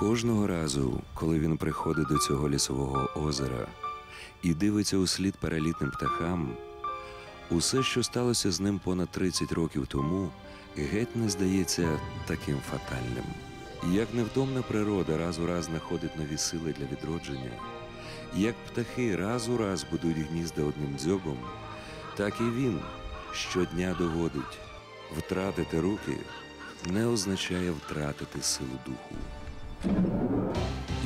Кожного разу, коли він приходить до цього лісового озера і дивиться у слід перелітним птахам, усе, що сталося з ним понад 30 років тому, геть не здається таким фатальним. Як невтомна природа раз у раз знаходить нові сили для відродження, як птахи раз у раз будують гнізда одним дзьобом, так і він щодня доводить втратити руки не означає втратити силу духу.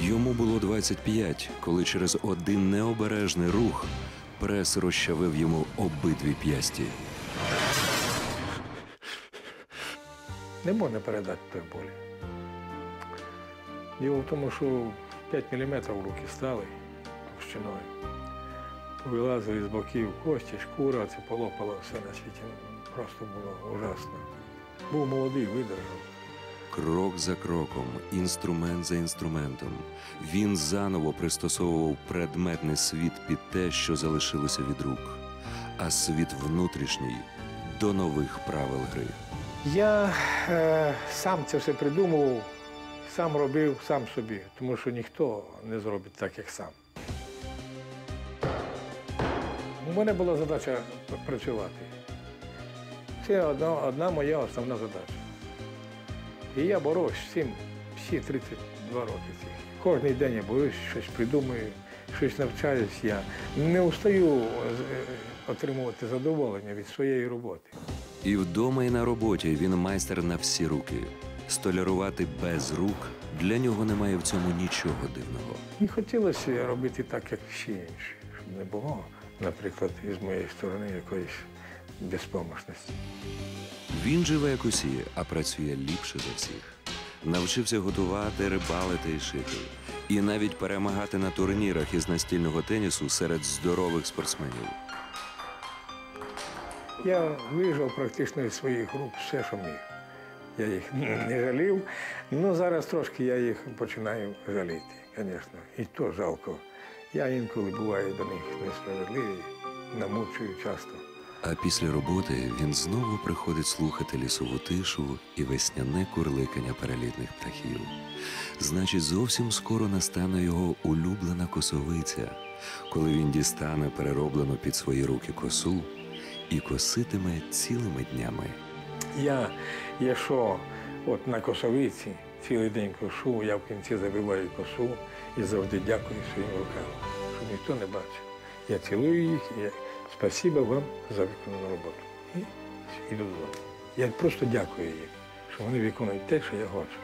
Йому було 25, коли через один необережний рух прес розчавив йому обидві п'ясті. Не можна передати той болі. Діло в тому, що 5 мм руки стали товщиною. Вилазили з боків кості, шкура, це полопало все на світі. Просто було ужасно. Був молодий, видержав. Крок за кроком, інструмент за інструментом, він заново пристосовував предметний світ під те, що залишилося від рук, а світ внутрішній до нових правил гри. Я е, сам це все придумував, сам робив сам собі, тому що ніхто не зробить так, як сам. У мене була задача працювати. Це одна, одна моя основна задача. І я боровся цим всі 32 роки. Кожен день я борюсь, щось придумую, щось навчаюсь. Я не устаю е, отримувати задоволення від своєї роботи. І вдома, і на роботі він майстер на всі руки. Столярувати без рук для нього немає в цьому нічого дивного. І хотілося робити так, як всі інші, щоб не було, наприклад, із моєї сторони якоїсь безпомощності. Він живе як усі, а працює ліпше за всіх. Навчився готувати, рибалити і шити. І навіть перемагати на турнірах із настільного тенісу серед здорових спортсменів. Я вижив практично із своїх рук все, що міг. Я їх не жалів, але зараз трошки я їх починаю жаліти, звісно. І то жалко. Я інколи буваю до них несправедливий, намучую часто. А після роботи він знову приходить слухати лісову тишу і весняне курликання перелітних птахів. Значить, зовсім скоро настане його улюблена косовиця, коли він дістане перероблену під свої руки косу і коситиме цілими днями. Я, якщо от на косовиці цілий день кошу, я в кінці забиваю косу і завжди дякую своїм рукам, щоб ніхто не бачив. Я цілую їх я спасибо вам за виконану роботу. І йду додому. Я просто дякую їм, що вони виконують те, що я хочу.